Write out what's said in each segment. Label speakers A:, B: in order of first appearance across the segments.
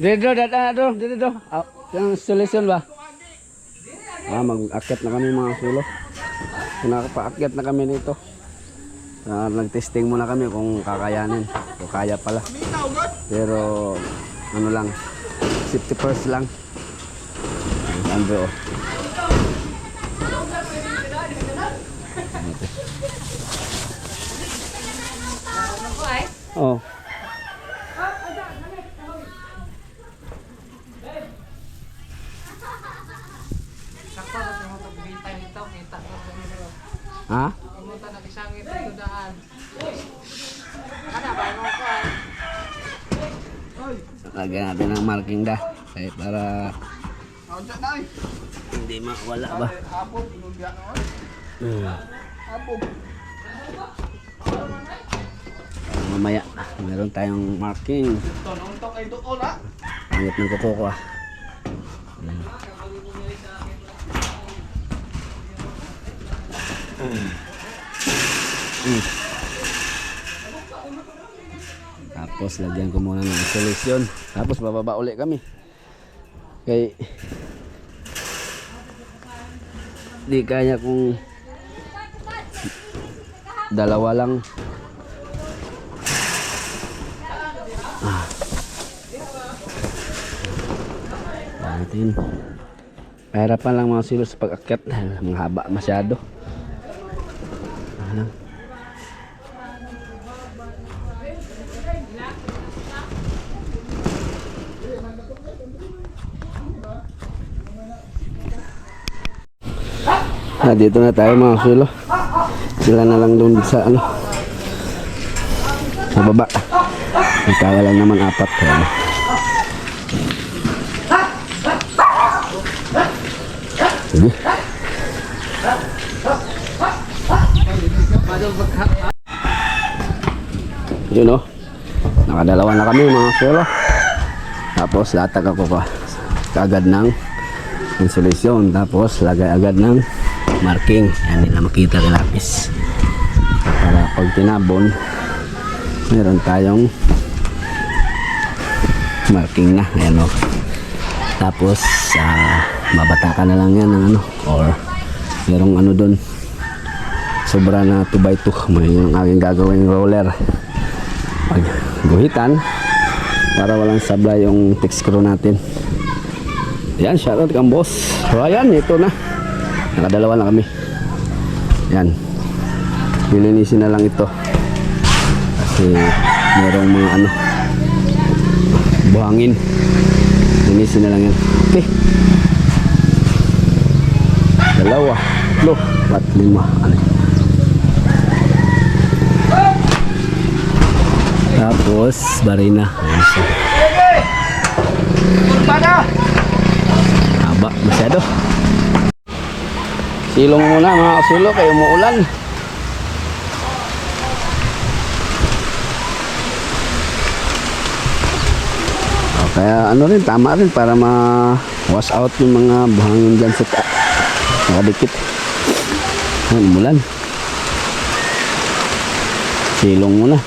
A: Dito, dito, dito, dito, dito. Ah, yung solution ba? Ah, mag-akyat na kami mga sulo. Nakapaakyat na kami dito. Ah, nag-testing muna kami kung kakayanin. Kung kaya pala. Pero, ano lang, safety first lang. Andro. Oh.
B: Sakto na sa mga pagbintay nito, kita ko sa nilo.
A: Ha?
B: Pumunta na isangit ito daan. Ano ba mo ko?
A: Lagyan natin ng marking da. Eh, para hindi mawala ba. Hmm.
B: Hapon.
A: Mamaya, meron tayong marking.
B: Doon ha.
A: Ingat ng kuko ko ah. Mm. Tapos lagyan ko muna ng solution. Tapos bababa uli kami. Kay di kaya kung dalawa lang natin. Mahirapan lang mga silo sa pag-akyat. Mga haba masyado. Ano? Ah, dito na tayo mga silo. Sila na lang doon sa ano. Sa baba. Ang kaya lang naman apat. Ano. Sige. Yun o. Nakadalawa na kami mga solo. Tapos latag ako pa. Kagad ng insulation. Tapos lagay agad ng marking. Yan nila makita ng lapis. Para pag tinabon, meron tayong marking na. Ayan o. Tapos, ah, babatakan na lang yan ng ano, or merong ano doon, sobra na 2x2. May yung aking gagawing roller. Pag guhitan, para walang sabla yung fix screw natin. Yan, shoutout kang boss. Ryan, ito na. Nakadalawa na kami. Yan. Nilinisin na lang ito. Kasi merong mga ano, buhangin. Linisin na lang yan. Okay. Dalawa. Tatlo. Pat lima. Ano? Tapos, barina. Ayan siya. Haba. Masyado. Silong muna mga kasulo kayo umuulan. Kaya ano rin, tama rin para ma-wash out yung mga buhangin dyan sa ta- nakadikit. Ayan, umulan. Silong muna.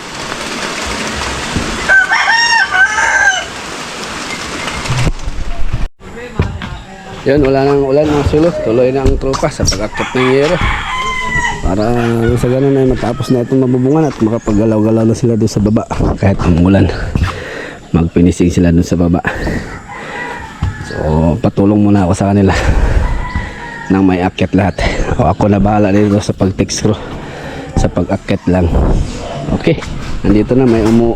A: Yun, wala nang ulan mga sulo. Tuloy na ang tropa sa pag-akit ng yero. Para sa ganun ay matapos na itong mabubungan at makapagalaw-galaw na sila doon sa baba. Kahit umulan. Magpinising sila doon sa baba. So, patulong muna ako sa kanila. Nang may akit lahat. O ako na bahala dito sa pag-text screw. Sa pag-akit lang. Okay. Nandito na may umu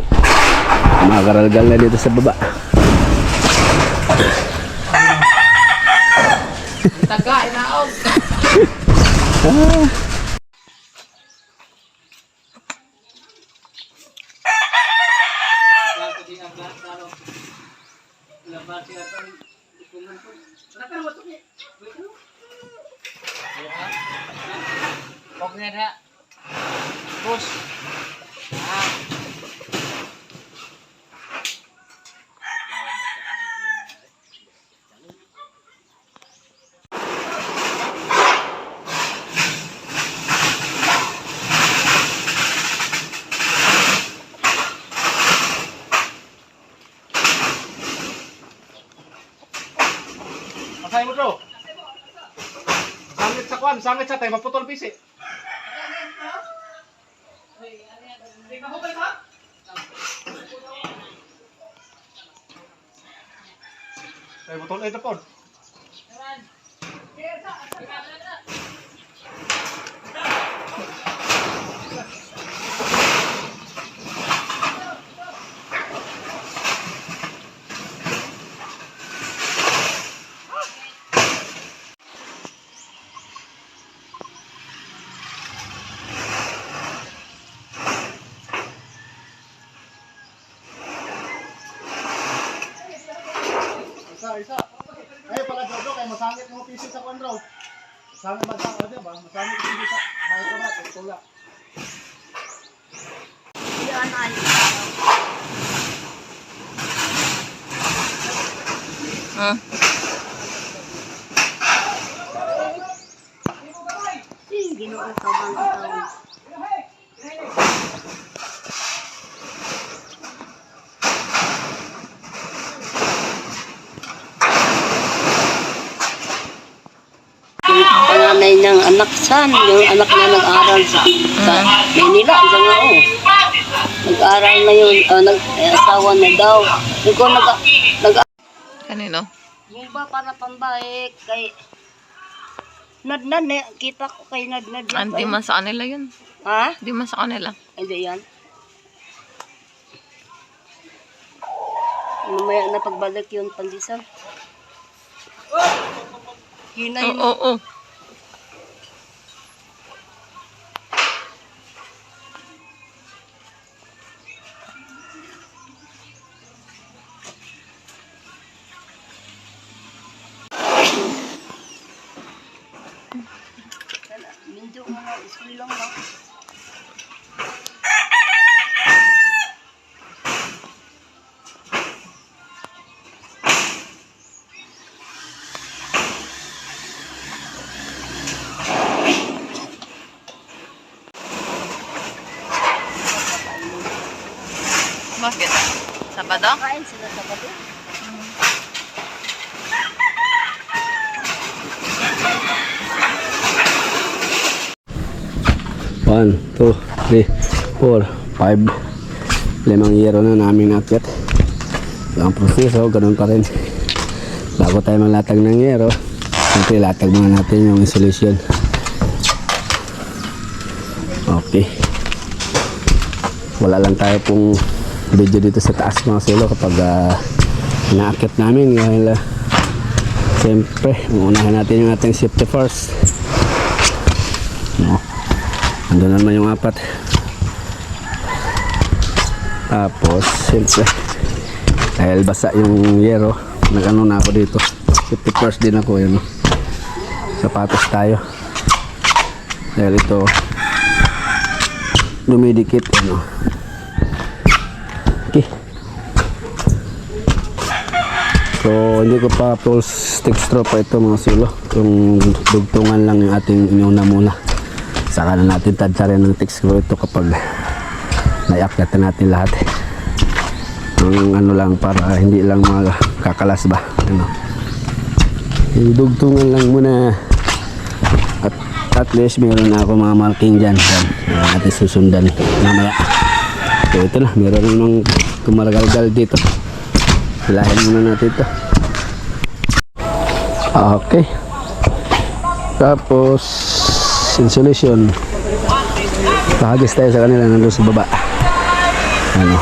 A: Makakaralgal na dito sa baba.
B: Okay na. Push.
C: Sangit sa tayo, maputol pisi. Ay, butol ito po. Isa. Ay, pala bro, kaya masangit mo pisi sa kwan bro. Masangit ba sa kwan ba? Masangit yung pisi sa kaya ko ba? Tula.
B: Hmm.
D: Ginoon ka bang ikaw? Panganay niyang anak san, yung anak niya nag-aral sa, sa Manila, sa nga oh. Nag-aral na yun, ah, nag, eh, asawa na daw. Yung ko nag, nag
B: Kanino?
D: yung ba para pambae kay Nadnad eh, kita ko kay Nadnad yan.
B: Hindi man sa kanila yun.
D: Ha?
B: Hindi man sa kanila.
D: Hindi yan. Mamaya na pagbalik yun, pandisan. Hinay
B: Oo, oo.
D: Medyo mga school lang lang.
B: Bakit? Sabado?
D: Kain sila
A: Sabado. 1, 2, 4, 5 limang yero na namin nakyat. So ang proseso ganun pa rin. Bago tayo maglatag ng yero siyempre latag muna natin yung insulation. Okay. Wala lang tayo pong video dito sa taas mga silo kapag ah, uh, naakit namin dahil ah, uh, siyempre unahin natin yung ating safety first. No? Andun naman yung apat. Tapos, siyempre, dahil basa yung yero, nag-ano na ako dito. Safety first din ako yun. Sapatos tayo. Dahil ito, dumidikit. Ano. Okay. So, hindi ko pa full stick straw pa ito mga silo. Yung dugtungan lang yung ating inyong muna. Saka na natin tadsarin ng tick screw ito kapag naiakyat na natin lahat. Ang ano lang para hindi lang makakalas ba. Ano. Yung dugtungan lang muna. At at least meron ako mga marking dyan. Yan. Yan natin susundan mamaya. So ito na. Meron namang kumaragalgal dito. Hilahin muna natin ito. Okay. Tapos insulation. Bahagis tayo sa kanila nandun sa baba. Ano?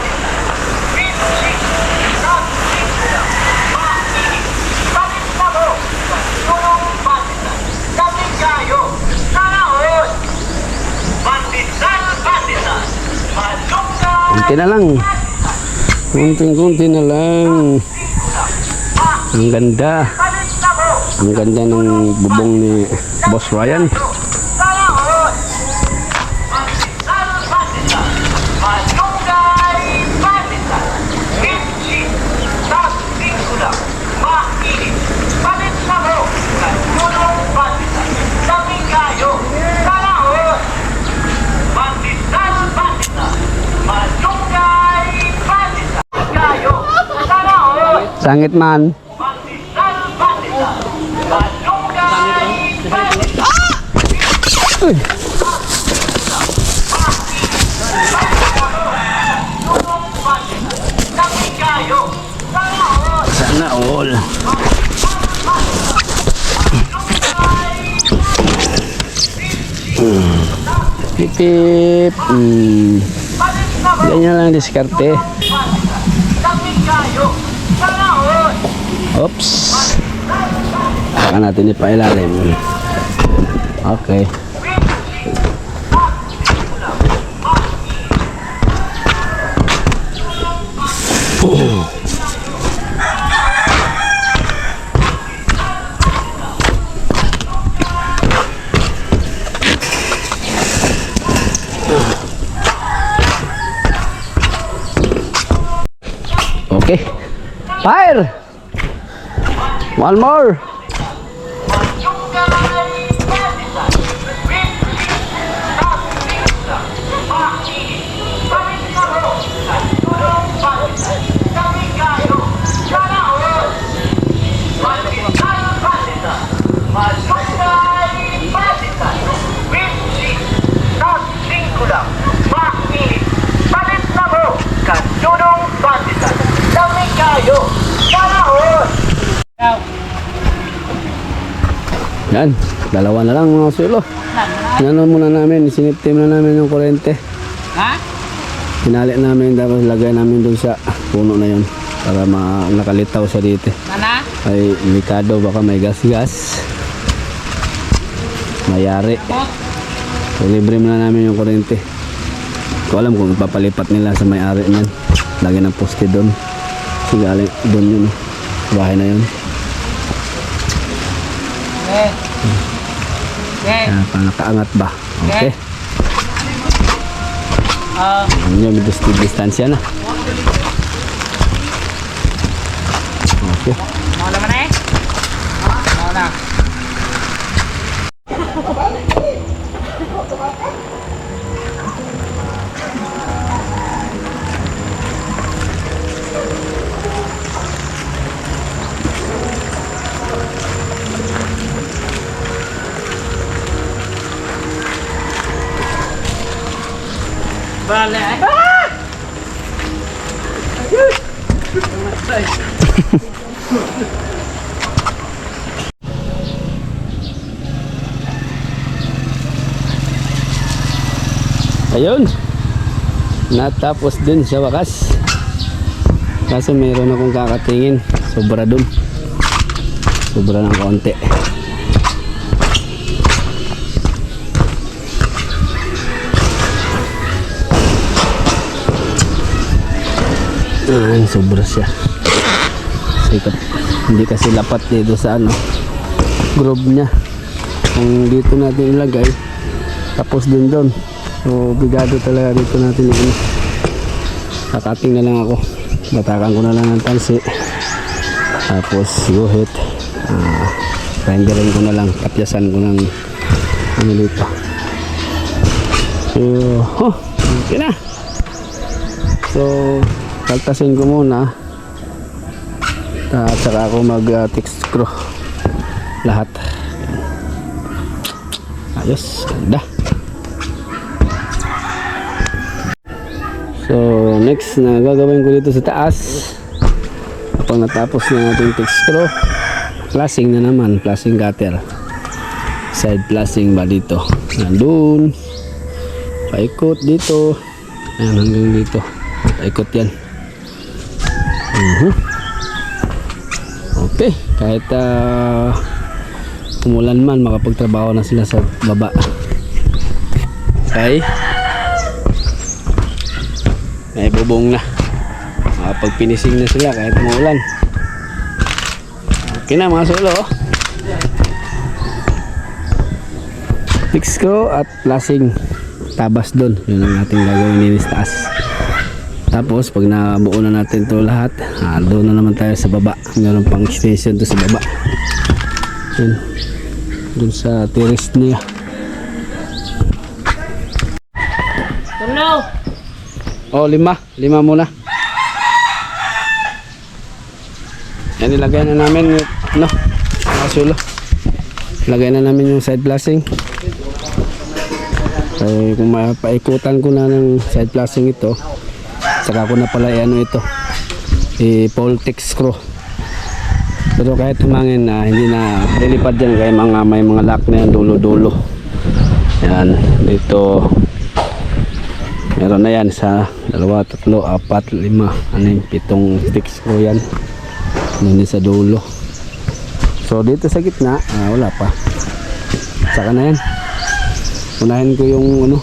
A: Kunti na lang. Kunting-kunti na lang. Ang ganda. Ang ganda ng bubong ni Boss Ryan. Sangit man. Uy. Sana all. Hmm. Pipip. Hmm. Ganyan lang diskarte. Oops. Saka natin ipailalim. Okay. Okay. Fire! One more. Yan. Dalawa na lang mga sulo. Ano muna namin, siniptim na namin yung kurente.
B: Ha?
A: Hinali namin, tapos lagay namin dun sa puno na yun. Para ma nakalitaw siya dito.
B: Mana?
A: Ay, likado, baka may gas-gas. Mayari. So, libre muna namin yung kurente. Ko alam kung ipapalipat nila sa may-ari niyan. Lagi ng poste doon. Kasi galing doon yun. Bahay na yun.
B: Eh.
A: Kaya pa nakaangat ba? Okay.
B: Ah.
A: Ano yung dist distansya na. Okay.
B: Mau naman eh? Mau na. Bale eh.
A: Ayun. Natapos din sa wakas. Kaso mayroon akong kakatingin. Sobra dun. Sobra ng konti. Ah, sobra siya. Sikat. Hindi kasi lapat dito sa ano. Groove niya. Kung dito natin ilagay, tapos din doon. So, bigado talaga dito natin yung Kakating na lang ako. Batakan ko na lang ng tansi. Tapos, guhit. Ah, renderin ko na lang. Kapyasan ko ng ano dito. So, oh, okay na. So, kaltasin ko muna. At saka ako mag-text screw. Lahat. Ayos, ganda. So, next na gagawin ko dito sa taas. Kapag natapos na natin text screw, flashing na naman, flashing cutter. Side flashing ba dito? Nandun. Paikot dito. Ayan, hanggang dito. Paikot yan. Mhm. Okay, kahit ah, umulan man, makapagtrabaho na sila sa baba. Okay. May bubong na. Makapag-finishing na sila kahit umulan. Okay na mga solo. Fix ko at flashing tabas doon. Yun ang ating gagawin nilis taas. Tapos pag nabuo na natin to lahat, ah, doon na naman tayo sa baba. Meron pang extension to sa baba. Yun. Doon sa terrace niya.
B: Tulo.
A: Oh, lima. Lima muna. Yan, nilagay na namin, no, mga sulo. lagay na namin yung side blasting. Ay, kung mapaikutan ko na ng side blasting ito, saka ko na pala ano ito, i-Poltex screw. Pero kahit tumangin na hindi na lilipad yan kaya mga may mga lock na yan dulo-dulo. Yan, dito meron na yan sa dalawa, tatlo, apat, lima, anim, pitong stick screw yan. Hindi sa dulo. So dito sa gitna, ah, wala pa. Saka na yan. Unahin ko yung ano,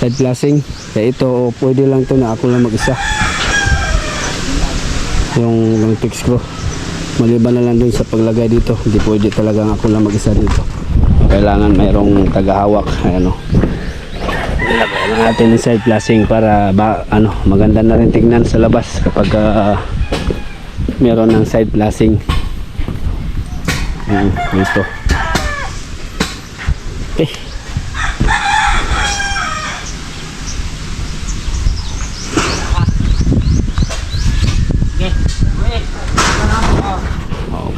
A: side flashing. Kaya ito, oh, pwede lang to na ako lang mag-isa. Yung tick screw. Maliban na lang dun sa paglagay dito. Hindi pwede talagang ako lang mag-isa dito. Kailangan mayroong tagahawak. Ayan o. Ilagay lang natin yung side flashing para ba, ano, maganda na rin tingnan sa labas kapag ah, meron ng side flashing. Ayan, dito. Eh.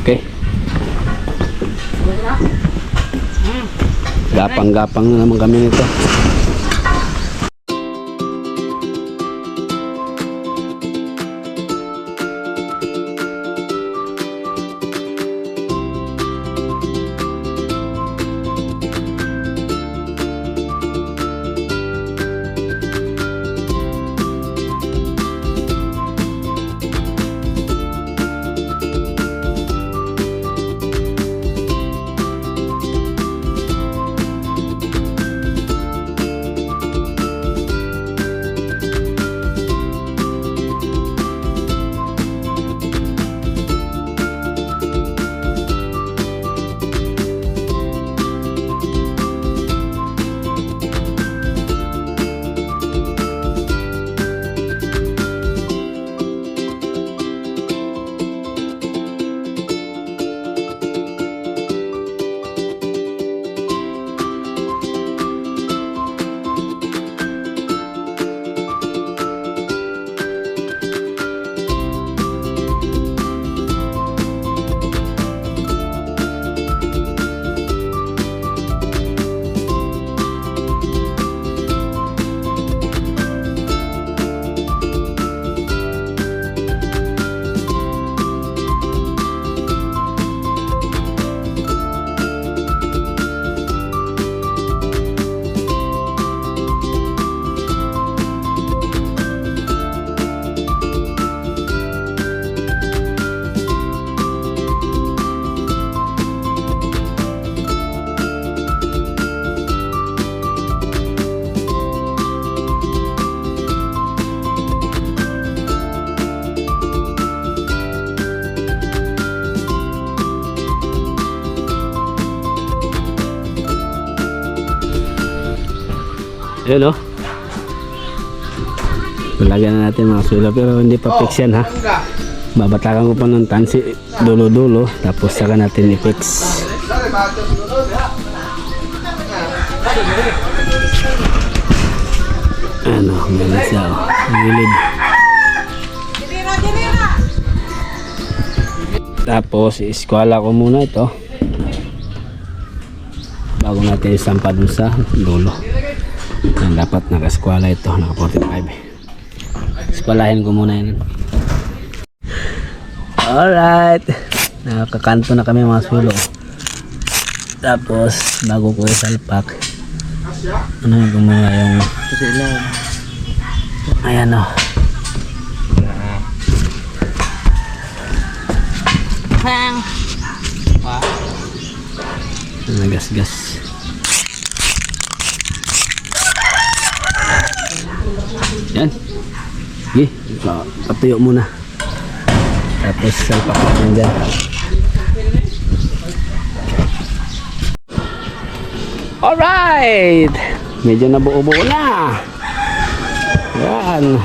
A: Okay. Gapang-gapang na naman kami nito. Yun o. Lagyan na natin mga sula pero hindi pa fix yan ha. Babatakan ko pa ng tansi dulo-dulo tapos saka natin i-fix. Ano, meron siya o. Ang gilid.
B: Dilira, dilira!
A: Tapos, iskwala ko muna ito. Bago natin isampa dun sa dulo. Yan, dapat nakaskwala ito, naka 45. Iskwalahin ko muna yan. Alright. Nakakanto na kami mga sulo. Tapos, bago ko isalpak, ano yung mga yung... Ayan o.
B: Pang!
A: Nagasgas. Yan. Sige, pa- patuyo muna. Tapos salpak natin dyan. Alright! Medyo nabuo-buo na. Yan.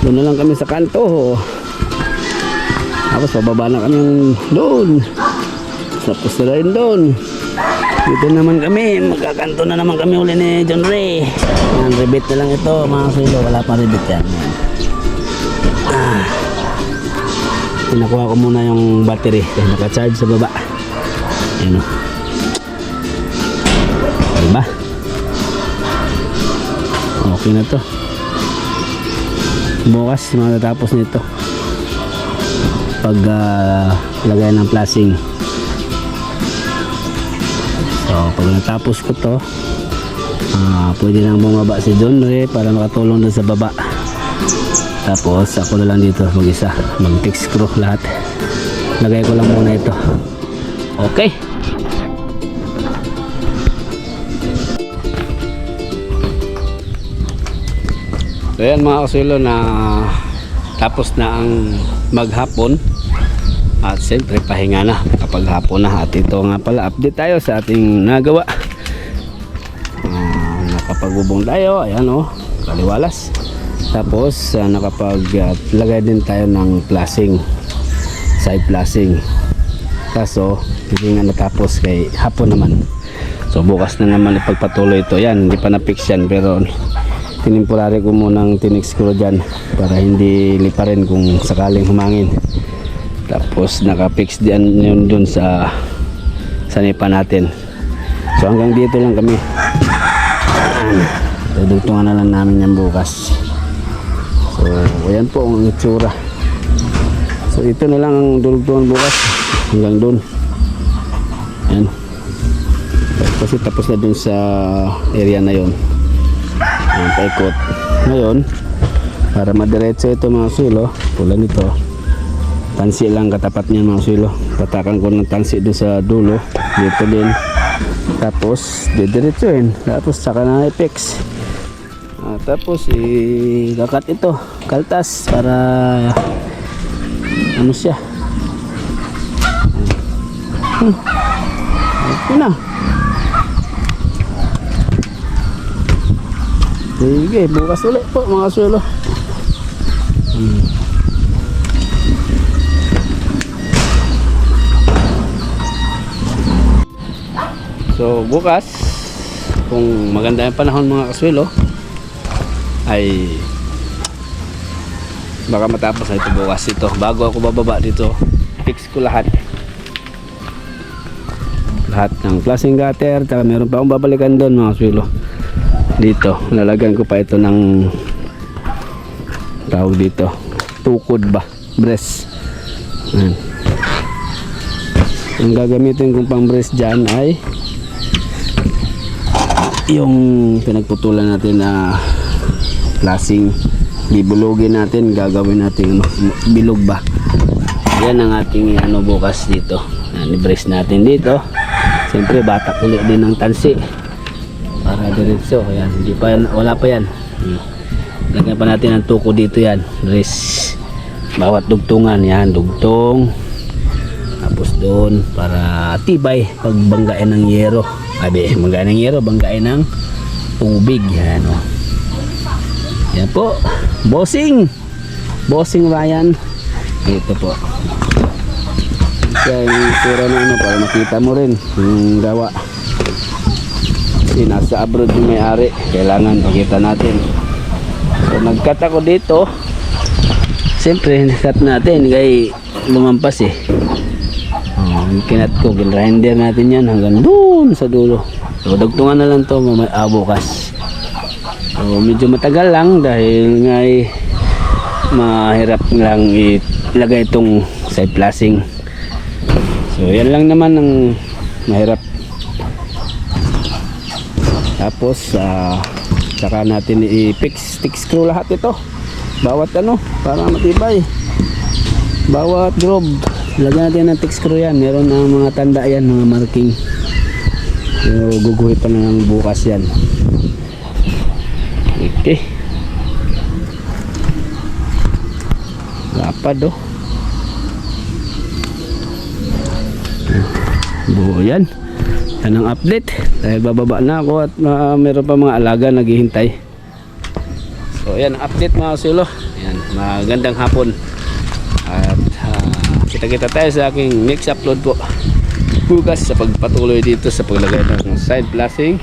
A: Doon na lang kami sa kanto. Tapos pababa na kami doon. Tapos na rin doon. Dito naman kami, magkakanto na naman kami uli ni John Ray. Yan, rebit na lang ito mga sulo. Wala pa rebit yan. Ah. Pinakuha ko muna yung battery. Naka-charge sa baba. Yan o. Diba? Okay na to. Bukas matatapos nito. Pag ah, lagay ng plasing. So, pag natapos ko to, ah, pwede nang bumaba si John Ray para makatulong dun sa baba. Tapos, ako na lang dito mag-isa. Mag-fix screw lahat. Lagay ko lang muna ito. Okay. So yan mga kasulo na tapos na ang maghapon at siyempre pahinga na. Kapag hapon na at ito nga pala update tayo sa ating nagawa. Ah, nakapagubong tayo ayan o kaliwalas. Tapos uh, nakapag ah, lagay din tayo ng plasing side plasing. Kaso hindi nga natapos kay hapon naman. So bukas na naman ipagpatuloy ito. Yan hindi pa na fix yan pero tinimporary ko munang tinix ko dyan para hindi liparin kung sakaling humangin tapos naka-fix din yun dun sa sa nipa natin. So hanggang dito lang kami. Dudugtungan na lang namin yan bukas. So ayan po ang itsura. So ito na lang ang dudugtungan bukas. Hanggang dun. Ayan. Kasi tapos na dun sa area na yon ang paikot. Ngayon, para madiretso ito mga sulo, pula nito, tansi lang katapat niya mga sulo. Tatakan ko ng tansi doon sa dulo, dito din. Tapos, didiretsuin. Tapos, saka na apex. Ah, tapos, ikakat ito, kaltas, para ano siya. Hmm. Ito na. Sige, bukas ulit po mga sulo. So bukas, kung maganda yung panahon mga kaswelo, ay baka matapos na ito bukas ito. Bago ako bababa dito, fix ko lahat. Lahat ng flashing gutter, taka meron pa akong babalikan doon mga kaswelo dito lalagyan ko pa ito ng tawag dito tukod ba breast Ayan. ang gagamitin kong pang breast dyan ay yung pinagputulan natin na lasing bibulugin natin gagawin natin ano, bilog ba? Yan ang ating ano bukas dito. I-brace natin dito. Siyempre batak ulit din ng tansi. Para diretso ayan hindi pa yan wala pa yan. Hmm. lagyan pa natin ang tuko dito yan. Rest bawat dugtungan yan dugtong tapos doon para tibay pag banggain ng yero. Sabi banggain ng yero banggain ng tubig yan o yan po. Bossing! Bossing Ryan. Ito po. Kaya yung na ano para makita mo rin yung gawa. Kasi nasa abroad yung may-ari kailangan pakita natin. So nag-cut ako dito. Siyempre nag-cut natin kay lumampas eh kinat ko ginrinder natin yan hanggang doon sa dulo. So dagtungan na lang to mamay ah, bukas. So medyo matagal lang dahil nga eh, mahirap lang ilagay itong side flashing. So yan lang naman ang mahirap. Tapos ah saka natin i-fix fix screw lahat ito. Bawat ano para matibay. Bawat groove lagyan natin ng fix screw yan. Meron ng mga tanda yan mga marking. So, guguhit pa na ng bukas yan. Okay. Lapad oh. Buo yan. Yan ang update. Dahil bababa na ako at uh, meron pa mga alaga naghihintay. So yan ang update mga sulo yan magandang hapon kita kita tayo sa aking next upload po bukas sa pagpatuloy dito sa paglagay ng side flashing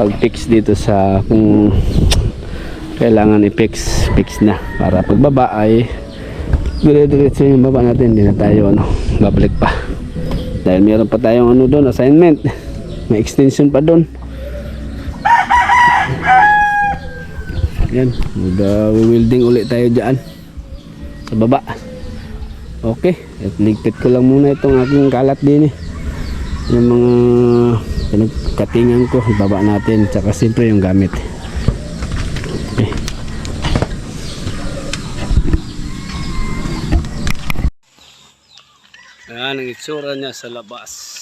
A: pag fix dito sa kung kailangan i-fix fix na para pagbaba ay dire-diretso yung baba natin hindi na tayo ano babalik pa Dahil meron pa tayong ano doon, assignment. May extension pa doon. Yan, mag-welding ulit tayo dyan. Sa baba. Okay, at ligpit ko lang muna itong aking kalat din eh. Yung mga pinagkatingan ko, baba natin. Tsaka siyempre yung gamit. Okay. Ayan ang itsura niya sa labas.